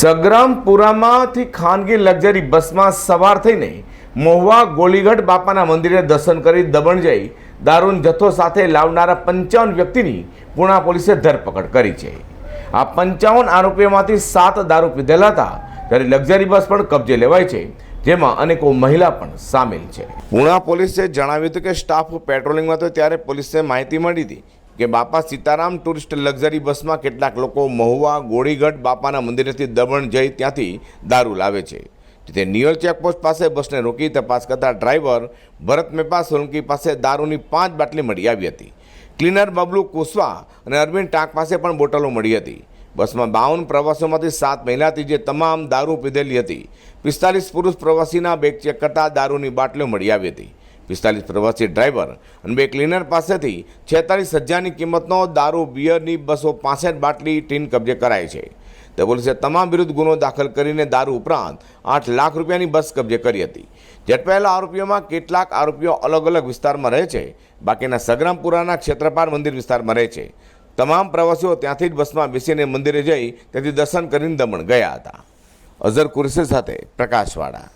સગ્રામપુરામાંથી ખાનગી લક્ઝરી બસમાં સવાર થઈને મહુવા ગોલીગઢ બાપાના મંદિરે દર્શન કરી દમણ જઈ દારૂન જથ્થો સાથે લાવનારા પંચાવન વ્યક્તિની પૂણા પોલીસે ધરપકડ કરી છે. આ પંચાવન આરોપીઓમાંથી સાત દારૂ પીધેલા હતા. ત્યારે લક્ઝરી બસ પણ કબજે લેવાય છે. જેમાં અનેકો મહિલા પણ સામેલ છે. પૂણા પોલીસે જણાવ્યું હતું કે સ્ટાફ પેટ્રોલિંગમાં હતો ત્યારે પોલીસને માહિતી મળી હતી કે બાપા સીતારામ ટુરિસ્ટ લક્ઝરી બસમાં કેટલાક લોકો મહુવા ગોળીગઢ બાપાના મંદિરેથી દમણ જઈ ત્યાંથી દારૂ લાવે છે. તે નિયર ચેકપોસ્ટ પાસે બસને રોકી તપાસ કરતા ડ્રાઈવર ભરત મેપા સોલંકી પાસે દારૂની પાંચ બાટલી મળી આવી હતી. ક્લીનર બબલુ કુશવા અને અરવિંદ ટાંક પાસે પણ બોટલો મળી હતી. બસમાં બાવન પ્રવાસીઓમાંથી સાત મહિલા જે તમામ દારૂ પીધેલી હતી. પિસ્તાલીસ પુરુષ પ્રવાસીના બેગ ચેક કરતા દારૂની બાટલીઓ મળી આવી હતી. પિસ્તાલીસ પ્રવાસી ડ્રાઈવર અને બે ક્લીનર પાસેથી છેતાલીસ હજારની કિંમતનો દારૂ, બિયરની બસો પાસઠ બાટલી ટીન કબજે કરાઈ છે. તે પોલીસે તમામ વિરુદ્ધ ગુનો દાખલ કરીને દારૂ ઉપરાંત આઠ લાખ રૂપિયાની બસ કબજે કરી હતી. ઝડપાયેલા આરોપીઓમાં કેટલાક આરોપીઓ અલગ અલગ વિસ્તારમાં રહે છે. બાકીના સગ્રામપુરાના ક્ષેત્રપાળ મંદિર વિસ્તારમાં રહે છે. તમામ પ્રવાસીઓ ત્યાંથી જ બસમાં બેસીને મંદિરે જઈ ત્યાંથી દર્શન કરીને દમણ ગયા હતા. અઝર કુરેશી સાથે પ્રકાશવાળા.